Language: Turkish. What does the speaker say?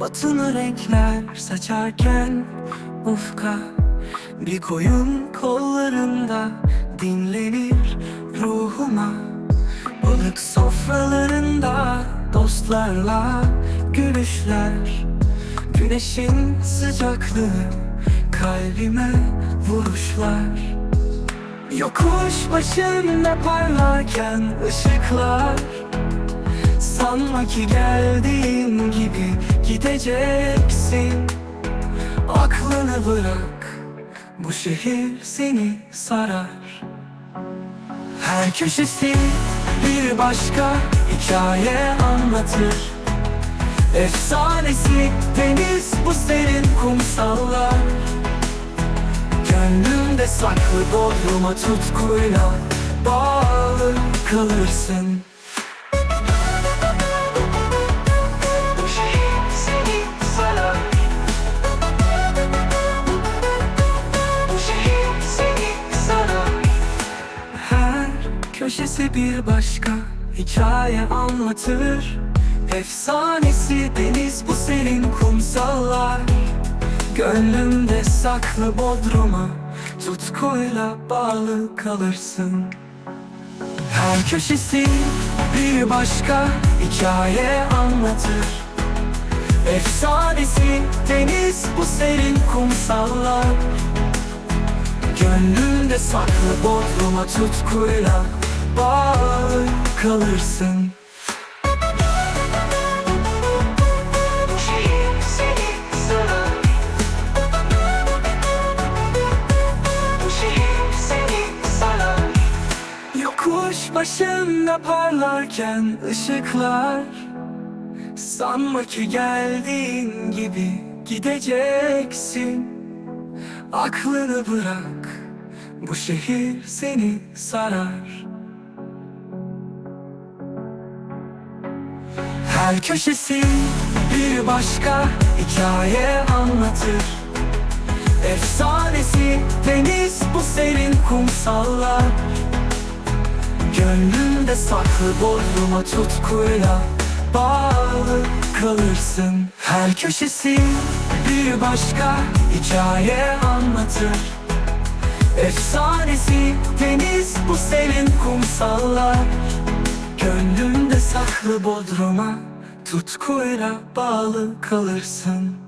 Batını renkler saçarken ufka Bir koyun kollarında dinlenir ruhuma. Balık sofralarında dostlarla gülüşler. Güneşin sıcaklığı kalbime vuruşlar. Yokuş başında parlarken ışıklar. Sanma ki geldiğin gibi gideceksin. Aklını bırak Bu şehir seni sarar. Her köşesi bir başka hikaye anlatır. Efsanesi deniz bu serin kumsallar. Gönlümde saklı bodruma tutkuyla bağlı kalırsın köşesi bir başka hikaye anlatır. Efsanesi deniz bu serin kumsallar. Gönlümde saklı bodruma Tutkuyla bağlı kalırsın. Her köşesi bir başka hikaye anlatır. Efsanesi deniz bu serin kumsallar. Gönlümde saklı bodruma tutkuyla bağlı kalırsın. Yokuş başında parlarken ışıklar Sanma ki geldiğin gibi gideceksin. Aklını bırak Bu şehir seni sarar Her köşesi bir başka hikaye anlatır. Efsanesi deniz bu serin kumsallar. Gönlümde saklı bodruma tutkuyla bağlı kalırsın. Her köşesi bir başka hikaye anlatır. Efsanesi deniz bu serin kumsallar. Gönlümde saklı bodruma tutkuyla bağlı kalırsın